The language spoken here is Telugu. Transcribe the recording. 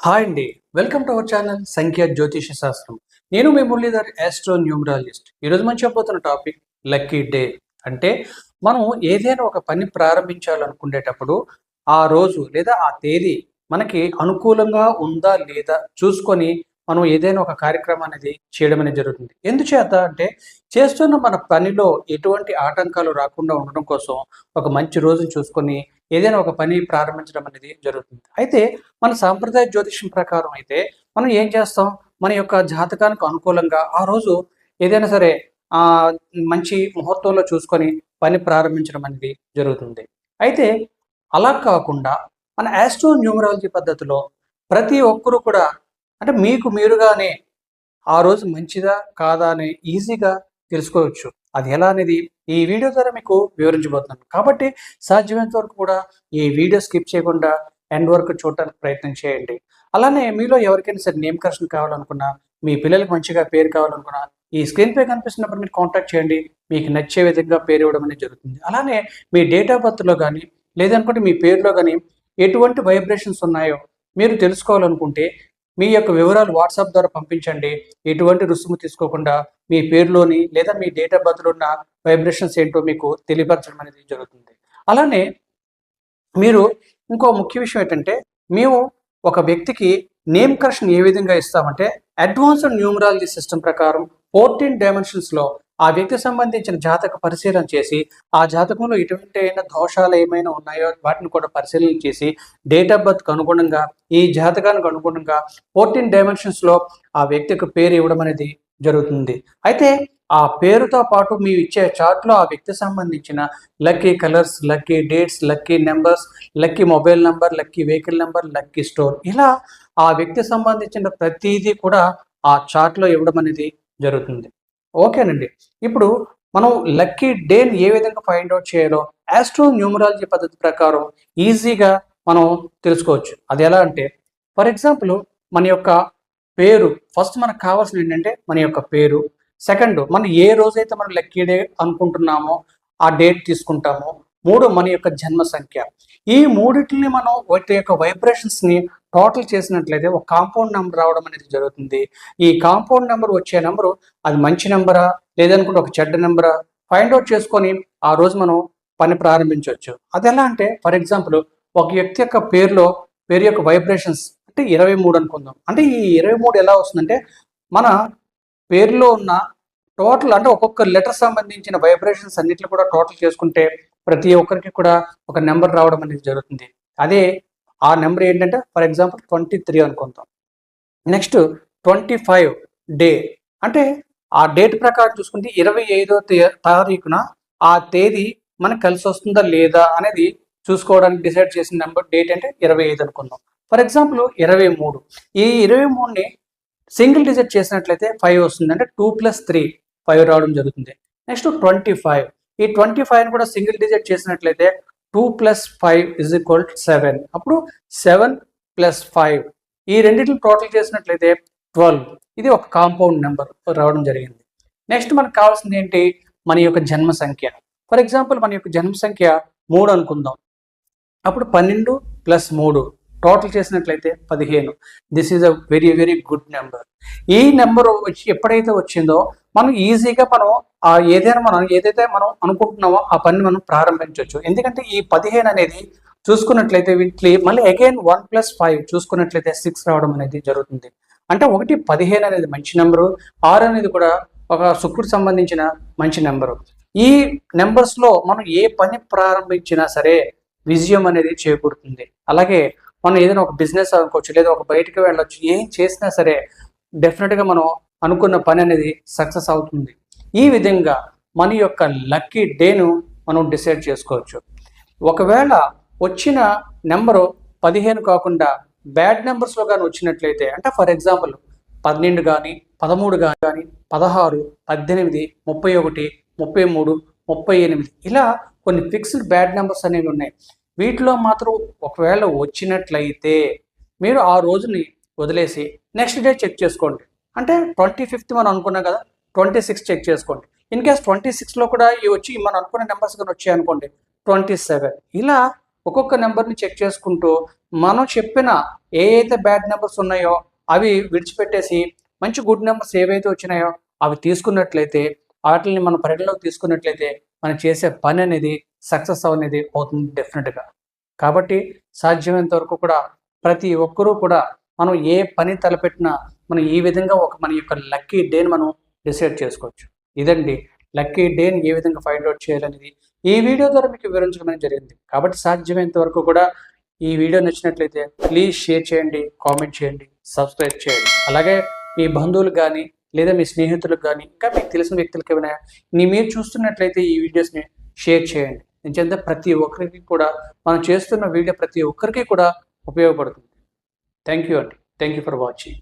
హాయ్ అండి. వెల్కమ్ టు అవర్ ఛానల్ సంఖ్య జ్యోతిష శాస్త్రం. నేను మీ మురళీధర్ ఆస్ట్రో న్యూమరాలజిస్ట్ ఈరోజు మనం చెప్పబోతున్న టాపిక్ లక్కీ డే. అంటే మనం ఏదైనా ఒక పని ప్రారంభించాలనుకునేటప్పుడు ఆ రోజు లేదా ఆ తేదీ మనకి అనుకూలంగా ఉందా లేదా చూసుకొని మనం ఏదైనా ఒక కార్యక్రమం అనేది చేయడం అనేది జరుగుతుంది. ఎందుచేత అంటే చేస్తున్న మన పనిలో ఎటువంటి ఆటంకాలు రాకుండా ఉండడం కోసం ఒక మంచి రోజును చూసుకొని ఏదైనా ఒక పని ప్రారంభించడం అనేది జరుగుతుంది. అయితే మన సాంప్రదాయ జ్యోతిష్యం ప్రకారం అయితే మనం ఏం చేస్తాం? మన యొక్క జాతకానికి అనుకూలంగా ఆ రోజు ఏదైనా సరే ఆ మంచి ముహూర్తంలో చూసుకొని పని ప్రారంభించడం అనేది జరుగుతుంది. అయితే అలా కాకుండా మన ఆస్ట్రో న్యూమరాలజీ పద్ధతిలో ప్రతి ఒక్కరూ కూడా అంటే మీకు మీరుగానే ఆ రోజు మంచిదా కాదా అని ఈజీగా తెలుసుకోవచ్చు. అది ఎలా అనేది ఈ వీడియో ద్వారా మీకు వివరించబోతున్నాను. కాబట్టి సాధ్యమైనంత వరకు కూడా ఈ వీడియో స్కిప్ చేయకుండా ఎండ్ వరకు చూడటానికి ప్రయత్నం చేయండి. అలానే మీలో ఎవరికైనా సరే నేమ్ కావాలనుకున్నా మీ పిల్లలకు మంచిగా పేరు కావాలనుకున్నా ఈ స్క్రీన్ పై కనిపిస్తున్నప్పుడు మీరు కాంటాక్ట్ చేయండి. మీకు నచ్చే విధంగా పేరు ఇవ్వడం అనేది జరుగుతుంది. అలానే మీ డేట్ ఆఫ్ బర్త్లో కానీ లేదనుకుంటే మీ పేరులో కానీ ఎటువంటి వైబ్రేషన్స్ ఉన్నాయో మీరు తెలుసుకోవాలనుకుంటే మీ యొక్క వివరాలు వాట్సాప్ ద్వారా పంపించండి. ఎటువంటి రుసుము తీసుకోకుండా మీ పేరులోని లేదా మీ డేట్ ఆఫ్ బర్త్లో ఉన్న వైబ్రేషన్స్ ఏంటో మీకు తెలియపరచడం అనేది జరుగుతుంది. అలానే మీరు ఇంకో ముఖ్య విషయం ఏంటంటే మేము ఒక వ్యక్తికి నేమ్ కరెక్షన్ ఏ విధంగా ఇస్తామంటే అడ్వాన్స్డ్ న్యూమరాలజీ సిస్టమ్ ప్రకారం ఫోర్టీన్ డైమెన్షన్స్లో ఆ వ్యక్తికి సంబంధించిన జాతక పరిశీలన చేసి ఆ జాతకంలో ఎటువంటి అయినా దోషాలు ఏమైనా ఉన్నాయో వాటిని కూడా పరిశీలన చేసి డేట్ ఆఫ్ బర్త్కి అనుగుణంగా ఈ జాతకానికి అనుగుణంగా ఫోర్టీన్ డైమెన్షన్స్లో ఆ వ్యక్తికి పేరు ఇవ్వడం అనేది జరుగుతుంది. అయితే ఆ పేరుతో పాటు మీ ఇచ్చే చార్ట్లో ఆ వ్యక్తికి సంబంధించిన lucky colours lucky dates lucky numbers lucky mobile number lucky vehicle number lucky store ఇలా ఆ వ్యక్తికి సంబంధించిన ప్రతిదీ కూడా ఆ చార్ట్లో ఇవ్వడం అనేది జరుగుతుంది. ఓకేనండి. ఇప్పుడు మనం లక్కీ డేని ఏ విధంగా ఫైండ్ అవుట్ చేయాలో ఆస్ట్రో న్యూమరాలజీ పద్ధతి ప్రకారం ఈజీగా మనం తెలుసుకోవచ్చు. అది ఎలా అంటే ఫర్ ఎగ్జాంపుల్ మన యొక్క పేరు ఫస్ట్ మనకు కావాల్సింది ఏంటంటే మన యొక్క పేరు. సెకండ్ మనం ఏ రోజైతే మనం లక్కీ డే అనుకుంటున్నామో ఆ డేట్ తీసుకుంటామో మూడు మన యొక్క జన్మ సంఖ్య. ఈ మూడిటిని మనం వాటి యొక్క వైబ్రేషన్స్ని టోటల్ చేసినట్లయితే ఒక కాంపౌండ్ నెంబర్ రావడం అనేది జరుగుతుంది. ఈ కాంపౌండ్ నెంబర్ వచ్చే నెంబరు అది మంచి నెంబరా లేదనుకుంటే ఒక చెడ్డ నెంబరా? ఫైండ్ అవుట్ చేసుకొని ఆ రోజు మనం పని ప్రారంభించవచ్చు అది ఎలా అంటే ఫర్ ఎగ్జాంపుల్ ఒక వ్యక్తి యొక్క పేరులో పేరు యొక్క వైబ్రేషన్స్ అంటే ఇరవై మూడు అనుకుందాం. అంటే ఈ ఇరవై మూడు ఎలా వస్తుందంటే మన పేరులో ఉన్న టోటల్ అంటే ఒక్కొక్క లెటర్ సంబంధించిన వైబ్రేషన్స్ అన్నిట్లు కూడా టోటల్ చేసుకుంటే ప్రతి ఒక్కరికి కూడా ఒక నెంబర్ రావడం అనేది జరుగుతుంది. అదే ఆ నెంబర్ ఏంటంటే ఫర్ ఎగ్జాంపుల్ ట్వంటీ త్రీ అనుకుందాం నెక్స్ట్ ట్వంటీ ఫైవ్ డే. అంటే ఆ డేట్ ప్రకారం చూసుకుంటే ఇరవై ఐదో తారీఖున ఆ తేదీ మనకు కలిసి వస్తుందా లేదా అనేది చూసుకోవడానికి డిసైడ్ చేసిన నెంబర్ డేట్ అంటే ఇరవై ఐదు అనుకుందాం. ఫర్ ఎగ్జాంపుల్ ఇరవై మూడు. ఈ ఇరవై మూడుని సింగిల్ డిజిట్ చేసినట్లయితే ఫైవ్ వస్తుంది. అంటే టూ ప్లస్ త్రీ ఫైవ్ రావడం జరుగుతుంది. Next twenty five. ఈ ట్వంటీ ఫైవ్ కూడా సింగిల్ డిజిట్ చేసినట్లయితే two plus five is equal seven అప్పుడు సెవెన్ ప్లస్ ఫైవ్ ఈ రెండింటిని టోటల్ చేసినట్లయితే ట్వెల్వ్ ఇది ఒక కాంపౌండ్ నెంబర్ రావడం జరిగింది. నెక్స్ట్ మనకు కావాల్సింది ఏంటి? మన యొక్క జన్మ సంఖ్య. ఫర్ ఎగ్జాంపుల్ మన యొక్క జన్మ సంఖ్య మూడు అనుకుందాం. అప్పుడు పన్నెండు ప్లస్ మూడు. టోటల్ చేసినట్లయితే పదిహేను. This is a very very good number ఈ నెంబర్ వచ్చి ఎప్పుడైతే వచ్చిందో మనం ఈజీగా మనం ఆ ఏదైనా మనం ఏదైతే మనం అనుకుంటున్నామో ఆ పని మనం ప్రారంభించవచ్చు. ఎందుకంటే ఈ పదిహేను అనేది చూసుకున్నట్లయితే వీటిని మళ్ళీ అగైన్ వన్ ప్లస్ ఫైవ్ చూసుకున్నట్లయితే సిక్స్ రావడం అనేది జరుగుతుంది. అంటే ఒకటి పదిహేను అనేది మంచి నెంబరు ఆరు అనేది కూడా ఒక శుక్రుడు సంబంధించిన మంచి నెంబరు ఈ నెంబర్స్లో మనం ఏ పని ప్రారంభించినా సరే విజయం అనేది చేకూరుతుంది. అలాగే మనం ఏదైనా ఒక బిజినెస్ అనుకోవచ్చు లేదా ఒక బయటకు వెళ్ళొచ్చు ఏం చేసినా సరే డెఫినెట్గా మనం అనుకున్న పని అనేది సక్సెస్ అవుతుంది. ఈ విధంగా మన యొక్క లక్కీ డేను మనం డిసైడ్ చేసుకోవచ్చు. ఒకవేళ వచ్చిన నెంబరు పదిహేను కాకుండా బ్యాడ్ నెంబర్స్లో కానీ వచ్చినట్లయితే అంటే ఫర్ ఎగ్జాంపుల్ పన్నెండు కానీ పదమూడు కానీ పదహారు పద్దెనిమిది ముప్పై ఒకటి ముప్పై మూడు ముప్పై ఎనిమిది ఇలా కొన్ని ఫిక్స్డ్ బ్యాడ్ నెంబర్స్ అనేవి ఉన్నాయి. వీటిలో మాత్రం ఒకవేళ వచ్చినట్లయితే మీరు ఆ రోజుని వదిలేసి నెక్స్ట్ డే చెక్ చేసుకోండి. అంటే ట్వంటీ ఫిఫ్త్ మనం అనుకున్నాం కదా ట్వంటీ సిక్స్ చెక్ చేసుకోండి. ఇన్ కేస్ ట్వంటీ సిక్స్లో కూడా ఇవి వచ్చి మనం అనుకున్న నెంబర్స్ కానీ వచ్చాయి అనుకోండి ట్వంటీ సెవెన్. ఇలా ఒక్కొక్క నెంబర్ని చెక్ చేసుకుంటూ మనం చెప్పిన ఏ అయితే బ్యాడ్ నెంబర్స్ ఉన్నాయో అవి విడిచిపెట్టేసి మంచి గుడ్ నెంబర్స్ ఏవైతే వచ్చినాయో అవి తీసుకున్నట్లయితే వాటిని మనం పరిగణలోకి తీసుకున్నట్లయితే మనం చేసే పని అనేది సక్సెస్ అనేది అవుతుంది డెఫినెట్గా కాబట్టి సాధ్యమైనంత వరకు కూడా ప్రతి ఒక్కరూ కూడా మనం ఏ పని తలపెట్టినా మనం ఈ విధంగా ఒక మన యొక్క లక్కీ డేని మనం డిసైడ్ చేసుకోవచ్చు. ఇదండి లక్కీ డేని ఏ విధంగా ఫైండ్ అవుట్ చేయాలనేది ఈ వీడియో ద్వారా మీకు వివరించడం జరిగింది. కాబట్టి సాధ్యమైనంత వరకు కూడా ఈ వీడియో నచ్చినట్లయితే ప్లీజ్ షేర్ చేయండి కామెంట్ చేయండి సబ్స్క్రైబ్ చేయండి. అలాగే మీ బంధువులు కానీ లేదా మీ స్నేహితులకు కానీ ఇంకా మీకు తెలిసిన వ్యక్తులకి ఏమైనా నీ మీరు చూస్తున్నట్లయితే ఈ వీడియోస్ని షేర్ చేయండి. నిజంగా ప్రతి ఒక్కరికి కూడా మనం చేస్తున్న వీడియో ప్రతి ఒక్కరికి కూడా ఉపయోగపడుతుంది. థ్యాంక్ యూ అండి. Thank you for watching